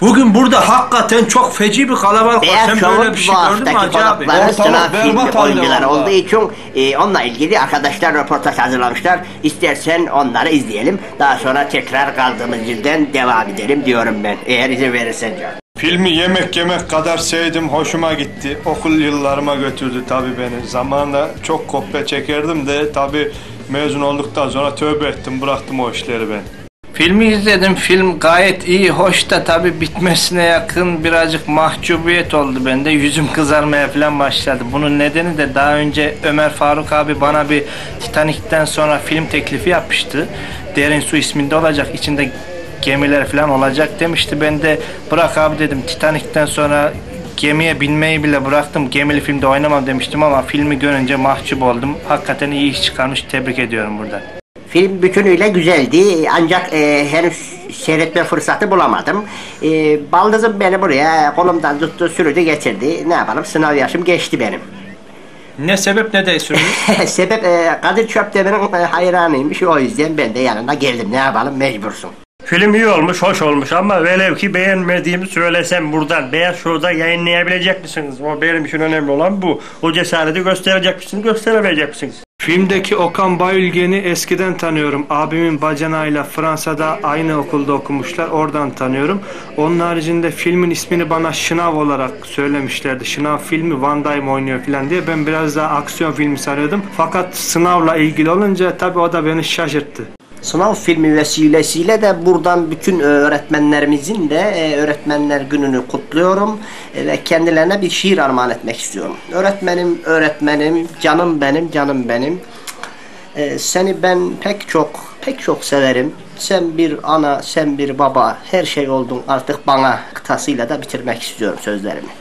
Bugün burada hakikaten çok feci bir kalabalık var. Beyaz Sen böyle bir şey gördün mü Hacı abi? Ortalık berbat oyuncular olduğu için e, onunla ilgili arkadaşlar röportaj hazırlamışlar. İstersen onları izleyelim. Daha sonra tekrar kaldığımız yerden devam edelim diyorum ben. Eğer izin verirsen can. Filmi yemek yemek kadar sevdim, hoşuma gitti. Okul yıllarıma götürdü tabii beni. Zamanında çok kopya çekerdim de tabii mezun olduktan sonra tövbe ettim, bıraktım o işleri ben. Filmi izledim. Film gayet iyi, hoş da tabi bitmesine yakın birazcık mahcubiyet oldu bende. Yüzüm kızarmaya falan başladı. Bunun nedeni de daha önce Ömer Faruk abi bana bir Titanic'ten sonra film teklifi yapmıştı. Derin Su isminde olacak. İçinde gemiler falan olacak demişti. Ben de bırak abi dedim. Titanic'ten sonra gemiye binmeyi bile bıraktım. Gemili filmde oynamam demiştim ama filmi görünce mahcup oldum. Hakikaten iyi iş çıkarmış. Tebrik ediyorum burada. Film bütünüyle güzeldi ancak e, henüz seyretme fırsatı bulamadım. E, baldızım beni buraya kolumdan tuttu sürdü getirdi. Ne yapalım sınav yaşım geçti benim. Ne sebep ne de söylüyor? Sebep e, Kadir Çöpdemir'in e, hayranıymış o yüzden ben de yanına geldim. Ne yapalım mecbursun. Film iyi olmuş, hoş olmuş ama velev ki beğenmediğimi söylesem buradan Beyaz Show'da yayınlayabilecek misiniz? O benim için önemli olan bu. O cesareti gösterecek misiniz, gösteremeyecek misiniz? Filmdeki Okan Bayülgen'i eskiden tanıyorum. Abimin bacanağıyla Fransa'da aynı okulda okumuşlar. Oradan tanıyorum. Onun haricinde filmin ismini bana Şınav olarak söylemişlerdi. Şınav filmi Van Damme oynuyor falan diye. Ben biraz daha aksiyon filmi sanıyordum. Fakat sınavla ilgili olunca tabii o da beni şaşırttı. Sınav filmi vesilesiyle de buradan bütün öğretmenlerimizin de e, öğretmenler gününü kutluyorum E, ve kendilerine bir şiir armağan etmek istiyorum. Öğretmenim, öğretmenim, canım benim, canım benim. E, seni ben pek çok, pek çok severim. Sen bir ana, sen bir baba, her şey oldun artık bana kıtasıyla da bitirmek istiyorum sözlerimi.